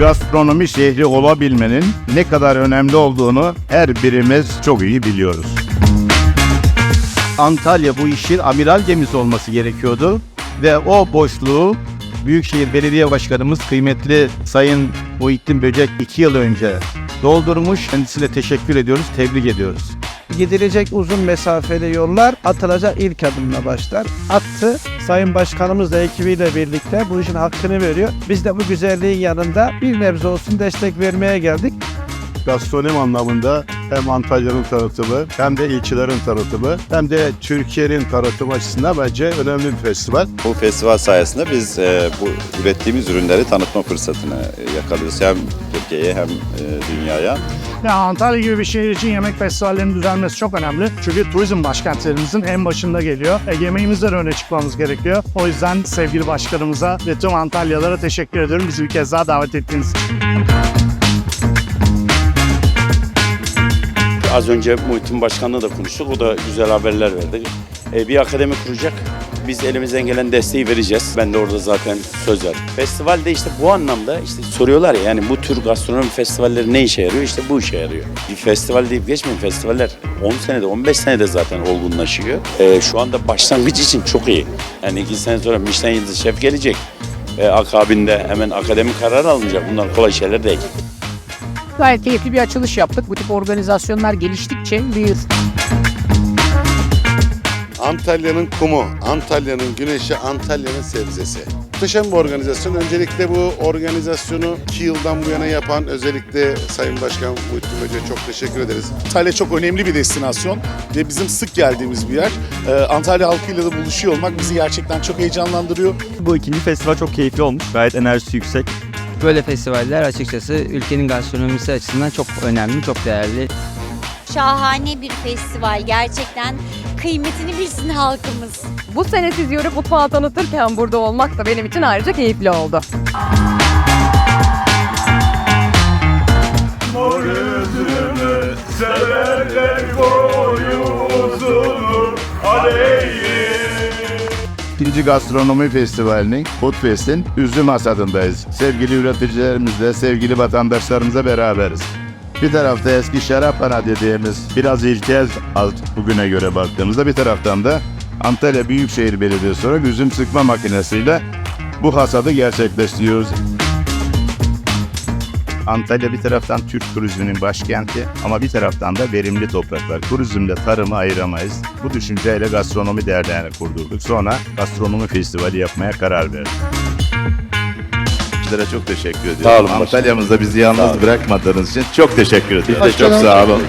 gastronomi şehri olabilmenin ne kadar önemli olduğunu her birimiz çok iyi biliyoruz. Antalya bu işin amiral gemisi olması gerekiyordu. Ve o boşluğu Büyükşehir Belediye Başkanımız kıymetli Sayın Muhittin Böcek iki yıl önce doldurmuş. Kendisine teşekkür ediyoruz, tebrik ediyoruz. Gidilecek uzun mesafeli yollar atılacak ilk adımla başlar. Attı. Sayın Başkanımız da ekibiyle birlikte bu işin hakkını veriyor. Biz de bu güzelliğin yanında bir nebze olsun destek vermeye geldik. gastronomi anlamında hem Antalya'nın tanıtımı hem de ilçelerin tanıtımı hem de Türkiye'nin tanıtımı açısından bence önemli bir festival. Bu festival sayesinde biz e, bu ürettiğimiz ürünleri tanıtma fırsatını e, yakalıyoruz. Hem Türkiye'ye hem e, dünyaya. Ya Antalya gibi bir şehir için yemek festivallerinin düzenmesi çok önemli. Çünkü turizm başkentlerimizin en başında geliyor. E, yemeğimizle de öne çıkmamız gerekiyor. O yüzden sevgili başkanımıza ve tüm Antalyalara teşekkür ediyorum bizi bir kez daha davet ettiğiniz için. Az önce Muhittin Başkan'la da konuştuk. O da güzel haberler verdi. E, bir akademi kuracak. Biz elimizden gelen desteği vereceğiz. Ben de orada zaten söz verdim. Festivalde işte bu anlamda işte soruyorlar ya yani bu tür gastronomi festivalleri ne işe yarıyor? İşte bu işe yarıyor. Bir festival deyip geçmeyin. Festivaller 10 senede 15 senede zaten olgunlaşıyor. E, şu anda başlangıç için çok iyi. Yani iki sene sonra Michelin Yıldızı Şef gelecek. E, akabinde hemen akademi karar alınacak. Bunlar kolay şeyler değil. Gayet keyifli bir açılış yaptık. Bu tip organizasyonlar geliştikçe büyür. Antalya'nın kumu, Antalya'nın güneşi, Antalya'nın sebzesi. Muhteşem bir organizasyon. Öncelikle bu organizasyonu 2 yıldan bu yana yapan özellikle Sayın Başkan Muhittin Hoca'ya çok teşekkür ederiz. Antalya çok önemli bir destinasyon ve bizim sık geldiğimiz bir yer. Ee, Antalya halkıyla da buluşuyor olmak bizi gerçekten çok heyecanlandırıyor. Bu ikinci festival çok keyifli olmuş. Gayet enerjisi yüksek. Böyle festivaller açıkçası ülkenin gastronomisi açısından çok önemli, çok değerli. Şahane bir festival. Gerçekten kıymetini bilsin halkımız. Bu sene siz Yörük mutfağı tanıtırken burada olmak da benim için ayrıca keyifli oldu. İkinci Gastronomi Festivali'nin Foodfest'in üzüm hasadındayız. Sevgili üreticilerimizle, sevgili vatandaşlarımızla beraberiz. Bir tarafta eski şaraphane dediğimiz biraz ilkel alt bugüne göre baktığımızda bir taraftan da Antalya Büyükşehir Belediyesi olarak üzüm sıkma makinesiyle bu hasadı gerçekleştiriyoruz. Antalya bir taraftan Türk turizminin başkenti ama bir taraftan da verimli topraklar. Turizmle tarımı ayıramayız. Bu düşünceyle Gastronomi Derneği'ni kurdurduk. Sonra Gastronomi Festivali yapmaya karar verdik. Sizlere çok teşekkür ediyorum. Sağ olun. Antalya'mızda bizi yalnız bırakmadığınız için çok teşekkür ediyorum. Çok sağ olun.